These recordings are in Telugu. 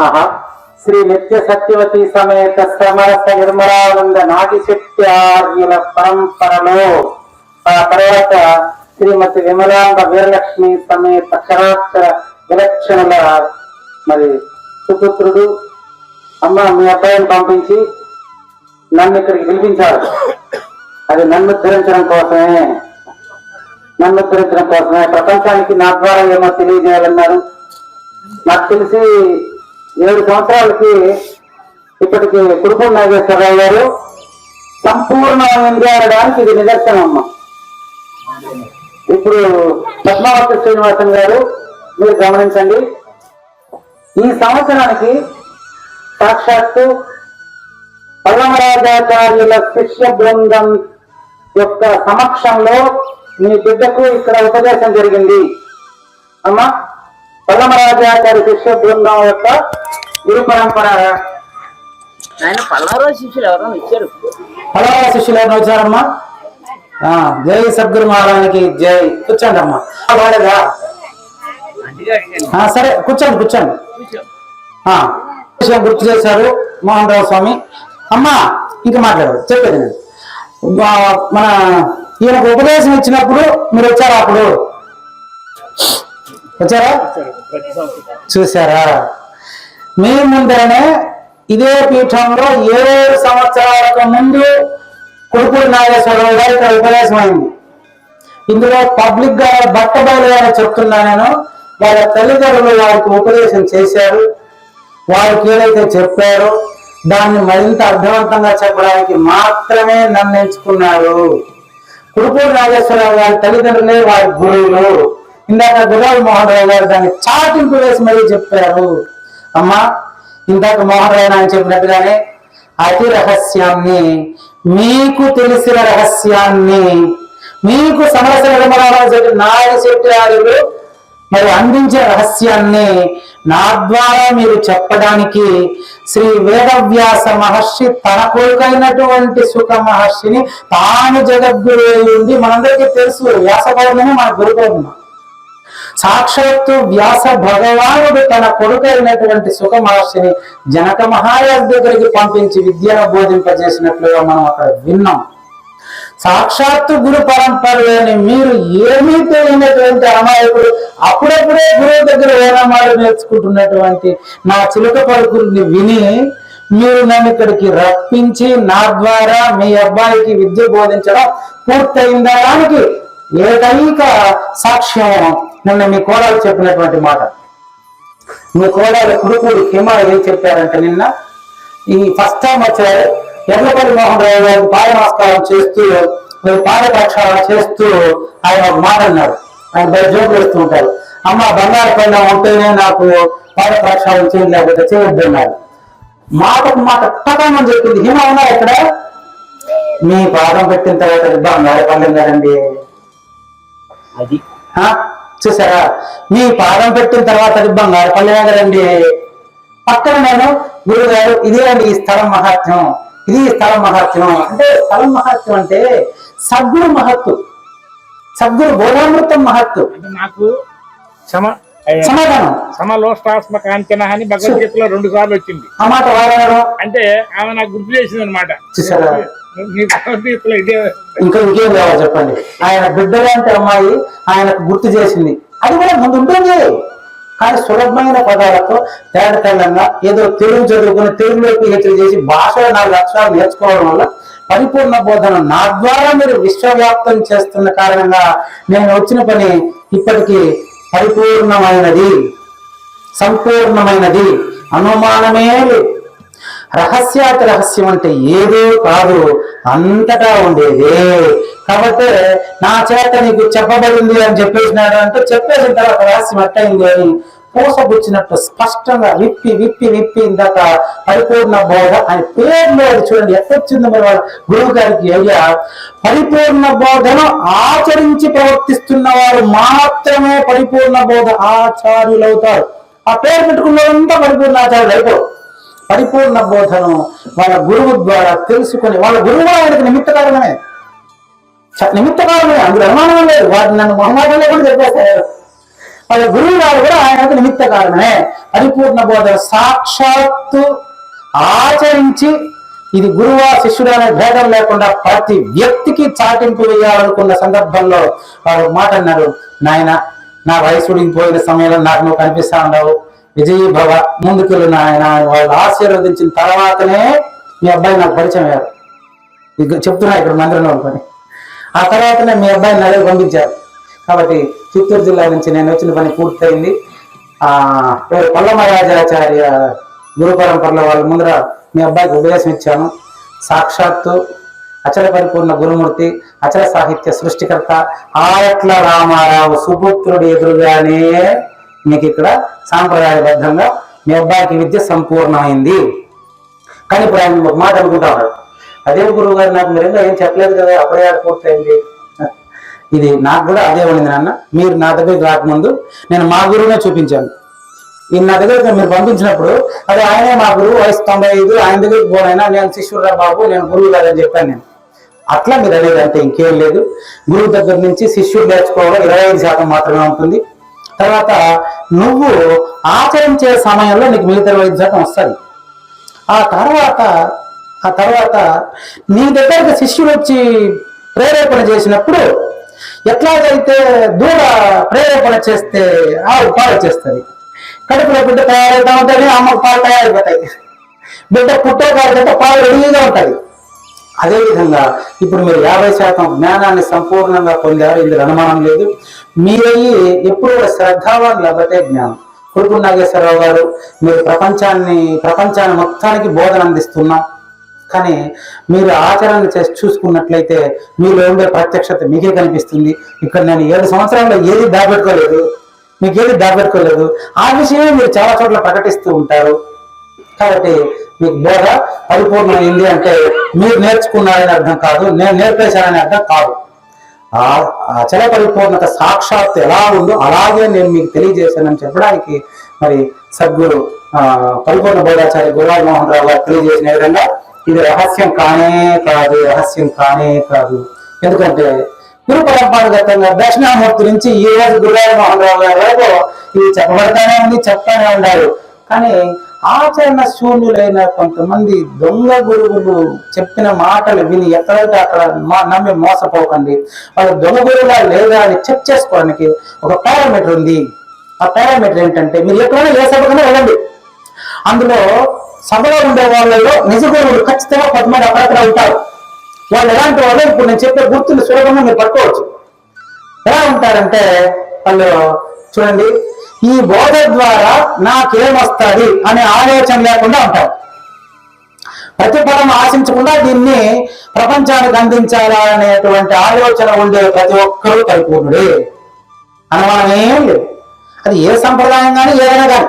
ఆహా. శ్రీ నిత్య సత్యవతి సమేత సమరస నిర్మలానంద ఆర్యుల పరంపరలో ఆ తర్వాత శ్రీమతి విమలాంబ వీరలక్ష్మి సమేత అక్షరాక్షర విలక్షణుల మరి సుపుత్రుడు అమ్మ మీ అబ్బాయిని పంపించి నన్ను ఇక్కడికి పిలిపించారు. అది నన్ను ఉద్ధరించడం కోసమే. నన్ను ఉద్ధరించడం కోసమే. ప్రపంచానికి నా ద్వారా ఏమో తెలియజేయాలన్నారు. నాకు తెలిసి ఏడు సంవత్సరాలకి ఇప్పటికి కురుపూర్ నాగేశ్వరరావు గారు సంపూర్ణ అనడానికి ఇది నిదర్శనం అమ్మ ఇప్పుడు పద్మావతి శ్రీనివాసన్ గారు మీరు గమనించండి. ఈ సంవత్సరానికి సాక్షాత్తు పల్లమరాజాచార్యుల శిష్య బృందం యొక్క సమక్షంలో మీ బిడ్డకు ఇక్కడ ఉపదేశం జరిగింది. అమ్మ పల్లమరాజాచార్య శిష్య బృందం యొక్క గురు పరంపర. ఆయన పల్లారో శిష్యులు ఎవరో ఇచ్చారు. పల్లవ శిష్యులు ఎవరు వచ్చారమ్మా? ఆ, జై సద్గురు మహారానికి జై. కూర్చోండి అమ్మా. ఆ, సరే కూర్చోండి కూర్చోండి. విషయం గుర్తు చేశారు మోహన్ రావు స్వామి. అమ్మా ఇంకా మాట్లాడదు చెప్పేది నేను మన ఈయనకు ఉపదేశం ఇచ్చినప్పుడు మీరు వచ్చారా అప్పుడు? వచ్చారా? చూసారా మీ ముందరనే ఇదే పీఠంలో ఏడు సంవత్సరాలకు ముందు కుడుపూడి నాగేశ్వరరావు గారు ఇక్కడ ఉపదేశం అయింది ఇందులో పబ్లిక్గా బట్టబయలుగా చెప్తున్నా నేను. వాళ్ళ తల్లిదండ్రులు వారికి ఉపదేశం చేశారు. వారికి ఏదైతే చెప్పారో దాన్ని మరింత అర్థవంతంగా చెప్పడానికి మాత్రమే నన్ను ఎంచుకున్నారు కురుపూడి నాగేశ్వరరావు గారి తల్లిదండ్రులే వారి గురువులు. ఇందాక గులాబీ మోహన్ రావు గారు దాన్ని చాటింపు వేసి మరీ చెప్పారు. అమ్మా ఇందాక మోహన్ రాయ్ ఆయన చెప్పినట్టుగానే అతి రహస్యాన్ని మీకు తెలిసిన రహస్యాన్ని మీకు సమరస నిర్మలారావు చెప్పి నాయన శెట్టి మరి అందించే రహస్యాన్ని నా ద్వారా మీరు చెప్పడానికి శ్రీ వేదవ్యాస మహర్షి తన కొడుకైనటువంటి సుఖ మహర్షిని తాను జగద్గురు ఉండి మనందరికీ తెలుసు వ్యాస పౌర్ణమి మన గురు పౌర్ణమి సాక్షాత్తు వ్యాస భగవానుడు తన కొడుకైనటువంటి సుఖ మహర్షిని జనక మహారాజ్ దగ్గరికి పంపించి విద్యను బోధింపజేసినట్లుగా మనం అక్కడ విన్నాం. సాక్షాత్తు గురు పరంపరలోని మీరు ఏమీ తెలియనటువంటి అమాయకుడు అప్పుడప్పుడే గురువు దగ్గర ఓనమాలు నేర్చుకుంటున్నటువంటి నా చిలుక పలుకుల్ని విని మీరు నన్ను ఇక్కడికి రప్పించి నా ద్వారా మీ అబ్బాయికి విద్య బోధించడం పూర్తయిందడానికి ఏకైక సాక్ష్యం నిన్న మీ కోడలు చెప్పినటువంటి మాట. మీ కోడలు కుడుకుడు హిమ ఏం చెప్పారంటే నిన్న ఈ ఫస్ట్ టైం వచ్చారు ఎర్రపల్లి మోహన్ రావు గారికి పాద నమస్కారం చేస్తూ మీరు పాద ప్రక్షాళన చేస్తూ ఆయన ఒక మాట అన్నాడు. ఆయన బయట జోకులు వేస్తూ ఉంటారు. అమ్మ బంగారు పైన ఉంటేనే నాకు పాద ప్రక్షాళన చేయండి లేకపోతే చేయొద్దు అన్నారు. మాటకు మాట టకమని చెప్పింది. హిమ ఉన్నా ఇక్కడ? మీ పాదం పెట్టిన తర్వాత బంగారు కదండి. అది. చూసారా? మీ పాదం పెట్టిన తర్వాత అది బంగారు పల్లె కదండి పక్కన నేను గురుగారు ఇదే అండి ఈ స్థలం మహాత్మ్యం. ఇది ఈ స్థలం మహాత్మ్యం. అంటే స్థలం మహాత్మ్యం అంటే సద్గురు మహత్తు. సద్గురు బోధామృతం మహత్తు. అంటే నాకు సమ సమాధానం. సమలోష్టాత్మ కాంచన అని భగవద్గీతలో రెండు సార్లు వచ్చింది. ఆ మాట వాడడం అంటే ఆమె నాకు గుర్తు చేసింది అనమాట ఇంకా ఇంకేం కావాలి చెప్పండి. ఆయన బిడ్డలాంటి అమ్మాయి ఆయనకు గుర్తు చేసింది. అది కూడా ముందు ఉంటుంది. కానీ సులభమైన పదాలతో తేడ ఏదో తెలుగు చదువుకుని తెలుగులో హెచ్చరి చేసి భాషలో నాలుగు అక్షరాలు నేర్చుకోవడం వల్ల పరిపూర్ణ బోధన నా ద్వారా మీరు విశ్వవ్యాప్తం చేస్తున్న కారణంగా నేను వచ్చిన పని ఇప్పటికీ పరిపూర్ణమైనది. సంపూర్ణమైనది. అనుమానమే లేదు. రహస్యాతి రహస్యం అంటే ఏదో కాదు అంతటా ఉండేదే. కాబట్టి నా చేత నీకు చెప్పబడింది అని చెప్పేసినాడు అంటే చెప్పేసిన తర్వాత రహస్యం అట్టయింది అని పూసబుచ్చినట్టు స్పష్టంగా విప్పి విప్పి విప్పి ఇందాక పరిపూర్ణ బోధ అని పేరులో అది చూడండి ఎట్టొచ్చిందో మరి వాళ్ళ గురువు గారికి అయ్యా పరిపూర్ణ బోధను ఆచరించి ప్రవర్తిస్తున్న వారు మాత్రమే పరిపూర్ణ బోధ ఆచార్యులు అవుతారు ఆ పేరు పెట్టుకున్నదంతా పరిపూర్ణ ఆచార్యులు అయిపోరు పరిపూర్ణ బోధను వాళ్ళ గురువు ద్వారా తెలుసుకొని వాళ్ళ గురువు కూడా ఆయనకు నిమిత్త కారణమే చ- నిమిత్త కారణమే అందులో అనుమానం లేదు. వాటిని నన్ను మొహమాటంలో కూడా చెప్పేస్తారు వాళ్ళ గురువు గారు కూడా ఆయనకు నిమిత్త కారణమే పరిపూర్ణ బోధన సాక్షాత్తు ఆచరించి ఇది గురువా శిష్యుడు అనే భేదం లేకుండా ప్రతి వ్యక్తికి చాటింపు వేయాలనుకున్న సందర్భంలో వారు మాట అన్నారు నాయన నా వయసుడికి పోయిన సమయంలో నాకు నువ్వు కనిపిస్తా ఉండవు విజయీ భవ ముందుకెళ్ళు నాయన వాళ్ళు ఆశీర్వదించిన తర్వాతనే మీ అబ్బాయి నాకు పరిచయం అయ్యారు. చెప్తున్నా ఇక్కడ మందిరంలో పని ఆ తర్వాతనే మీ అబ్బాయిని నడిగి పంపించారు. కాబట్టి చిత్తూరు జిల్లా నుంచి నేను వచ్చిన పని పూర్తయింది. ఆ పేరు పల్లమరాజాచార్య గురు పరంపరలో వాళ్ళ ముందర మీ అబ్బాయికి ఉపదేశం ఇచ్చాను. సాక్షాత్తు అచల పరిపూర్ణ గురుమూర్తి అచల సాహిత్య సృష్టికర్త ఆరట్ల రామారావు సుపుత్రుడు ఎదురుగానే మీకు ఇక్కడ సాంప్రదాయబద్ధంగా మీ అబ్బాయికి విద్య సంపూర్ణమైంది. కానీ ఇప్పుడు ఆయన ఒక మాట అనుకుంటా ఉన్నాడు. అదే గురువు గారు నాకు మీరు ఇంకా ఏం చెప్పలేదు కదా అప్పుడే ఆడ పూర్తయింది. ఇది నాకు కూడా అదే ఉండింది నాన్న. మీరు నా దగ్గరికి రాకముందు నేను మా గురువునే చూపించాను. ఈ నా దగ్గరికి మీరు పంపించినప్పుడు అదే ఆయనే మా గురువు వయసు తొంభై ఐదు ఆయన దగ్గరికి పోనైనా నేను శిష్యుడు బాబు నేను గురువు కాదని చెప్పాను నేను. అట్లా మీరు అనేది అంటే ఇంకేం లేదు. గురువు దగ్గర నుంచి శిష్యుడు నేర్చుకోవడం ఇరవై ఐదు శాతం మాత్రమే ఉంటుంది. తర్వాత నువ్వు ఆచరించే సమయంలో నీకు మిగతా ఇరవై ఐదు శాతం వస్తుంది. ఆ తర్వాత ఆ తర్వాత నీ దగ్గరకు శిష్యుడు వచ్చి ప్రేరేపణ చేసినప్పుడు ఎట్లాగైతే దూడ ప్రేరేపణ చేస్తే ఆవు పాలు చేస్తుంది. కడుపులో బిడ్డ తయారవుతా ఉంటుంది అమ్మకు పాలు తయారైపోతాయి. బిడ్డ పుట్టే కాదు పాలు రెడీగా ఉంటుంది. అదేవిధంగా ఇప్పుడు మీరు యాభై శాతం జ్ఞానాన్ని సంపూర్ణంగా పొందారు ఇందులో అనుమానం లేదు. మీరయ్యి ఎప్పుడు కూడా శ్రద్ధావాన్ లభతే జ్ఞానం. కొడుకు నాగేశ్వరరావు గారు మీరు ప్రపంచాన్ని ప్రపంచాన్ని మొత్తానికి బోధన అందిస్తున్నాం కానీ మీరు ఆచరణ చేసి చూసుకున్నట్లయితే మీలో ఉండే ప్రత్యక్షత మీకే కనిపిస్తుంది. ఇక్కడ నేను ఏడు సంవత్సరాల్లో ఏది దాపెట్టుకోలేదు మీకు ఏది దాపెట్టుకోలేదు. ఆ విషయమే మీరు చాలా చోట్ల ప్రకటిస్తూ ఉంటారు. కాబట్టి మీకు బోధ పరిపూర్ణమైంది అంటే మీరు నేర్చుకున్నారని అర్థం కాదు నేను నేర్పేశానని అర్థం కాదు. ఆ అచల పరిపూర్ణత సాక్షాత్ ఎలా ఉందో అలాగే నేను మీకు తెలియజేశానని చెప్పడానికి మరి సద్గురు ఆ, పరిపూర్ణ బోధాచార్య గురువారి మోహన్ రావు గారు తెలియజేసిన విధంగా ఇది రహస్యం కానే కాదు రహస్యం కానే కాదు. ఎందుకంటే గురు పరంపరాగతంగా దక్షిణామూర్తి నుంచి ఈ రోజు గురువారి మోహన్ రావు గారి వరకు ఇది చెప్పబడతానే ఉంది చెప్తానే ఉన్నారు. కానీ ఆచరణ శూన్యులైన కొంతమంది దొంగ గురువులు చెప్పిన మాటలు విని ఎక్కడైతే అక్కడ మా- నమ్మి మోసపోకండి. వాళ్ళు దొంగ గురువులా లేదా అని చెక్ చేసుకోవడానికి ఒక పారామీటర్ ఉంది. ఆ పారామీటర్ ఏంటంటే మీరు ఎక్కడైనా ఏ సభకైనా వెళ్ళండి. అందులో సభలో ఉండే వాళ్ళలో నిజ గురువులు ఖచ్చితంగా కొంతమంది అక్కడక్కడ ఉంటారు. వాళ్ళు ఎలాంటి వాళ్ళు? ఇప్పుడు నేను చెప్పే గుర్తులు సులభంగా మీరు పట్టుకోవచ్చు. ఎలా ఉంటారంటే వాళ్ళు చూడండి ఈ బోధ ద్వారా నాకేమొస్తుంది అనే ఆలోచన లేకుండా ఉంటారు ప్రతిఫలం ఆశించకుండా దీన్ని ప్రపంచానికి అందించాలా అనేటువంటి ఆలోచన ఉండే ప్రతి ఒక్కరూ పరిపూర్ణుడే. అనుమానమేం లేదు. అది ఏ సంప్రదాయం కానీ ఏదైనా కానీ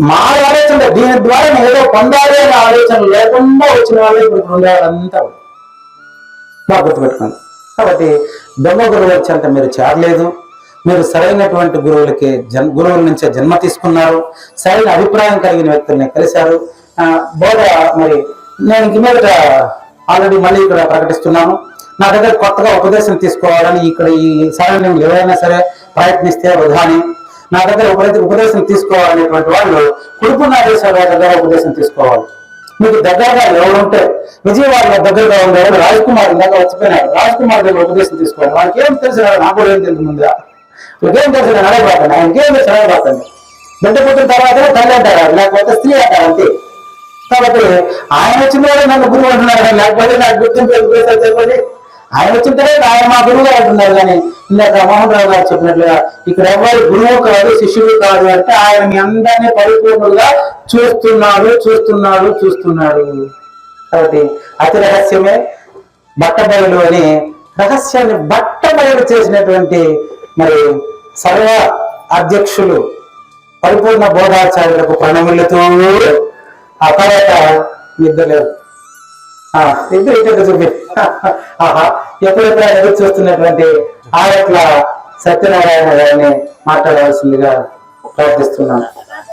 మా ఆలోచన లేదు. దీని ద్వారా నేను ఏదో పొందాలి అనే ఆలోచన లేకుండా వచ్చిన వాళ్ళు ఇప్పుడు ఉండేవాళ్ళంతా బాగా గుర్తుపెట్టుకోండి. కాబట్టి దొంగ గురువు వచ్చేంత మీరు చేరలేదు. మీరు సరైనటువంటి గురువులకి జన్ గురువుల నుంచే జన్మ తీసుకున్నారు. సరైన అభిప్రాయం కలిగిన వ్యక్తుల్ని కలిశారు. బోధ మరి నేను ఇంక మీద ఆల్రెడీ మళ్ళీ ఇక్కడ ప్రకటిస్తున్నాను. నా దగ్గర కొత్తగా ఉపదేశం తీసుకోవాలని ఇక్కడ ఈ సరైన ఎవరైనా సరే ప్రయత్నిస్తే వృధాని. నా దగ్గర ఉపదే ఉపదేశం తీసుకోవాలనేటువంటి వాళ్ళు కుడుపు నాగేశ్వర దగ్గర ఉపదేశం తీసుకోవాలి. మీకు దగ్గరగా ఎవరు ఉంటే విజయవాడలో దగ్గరగా ఉండేవాడు రాజ్ కుమార్ ఇందాక వచ్చిపోయినాడు రాజ్ కుమార్ దగ్గర ఉపదేశం తీసుకోవాలి. వాళ్ళకి ఏం తెలుసు నాకు కూడా ఏం తెలియదు ముందుగా? ఇంకేం తెలుసు నేను అడగబడతాను ఆయనకి ఏం తెలుసు అడగబడతాను బిడ్డ పుట్టిన తర్వాత తల్లి అంటారు లేకపోతే స్త్రీ అంటారు అంతే? కాబట్టి ఆయన వచ్చిన నన్ను గురువు అంటున్నారు కానీ లేకపోతే నాకు గుర్తింపు చెప్పండి. ఆయన వచ్చిన తర్వాత ఆయన మా గురువు గారు అంటున్నారు కానీ ఇందాక మోహన్ రావు గారు చెప్పినట్లుగా ఇక్కడ ఎవరు గురువు కాదు శిష్యుడు కాదు అంటే ఆయన మీ అందరినీ పరిపూర్ణులుగా చూస్తున్నాడు చూస్తున్నాడు చూస్తున్నాడు. కాబట్టి అతి రహస్యమే బట్టబయలు అని రహస్యాన్ని బట్టబయలు చేసినటువంటి మరి సర్వ అధ్యక్షులు పరిపూర్ణ బోధాచార్యులకు ప్రణములతో అపరత తర్వాత నిద్రలేరు ఆ, ఇద్దరు ఇద్దరు చూపి ఆహా ఎదురు చూస్తున్నటువంటి ఆ యొక్క సత్యనారాయణ గారిని మాట్లాడవలసిందిగా ప్రార్థిస్తున్నాను.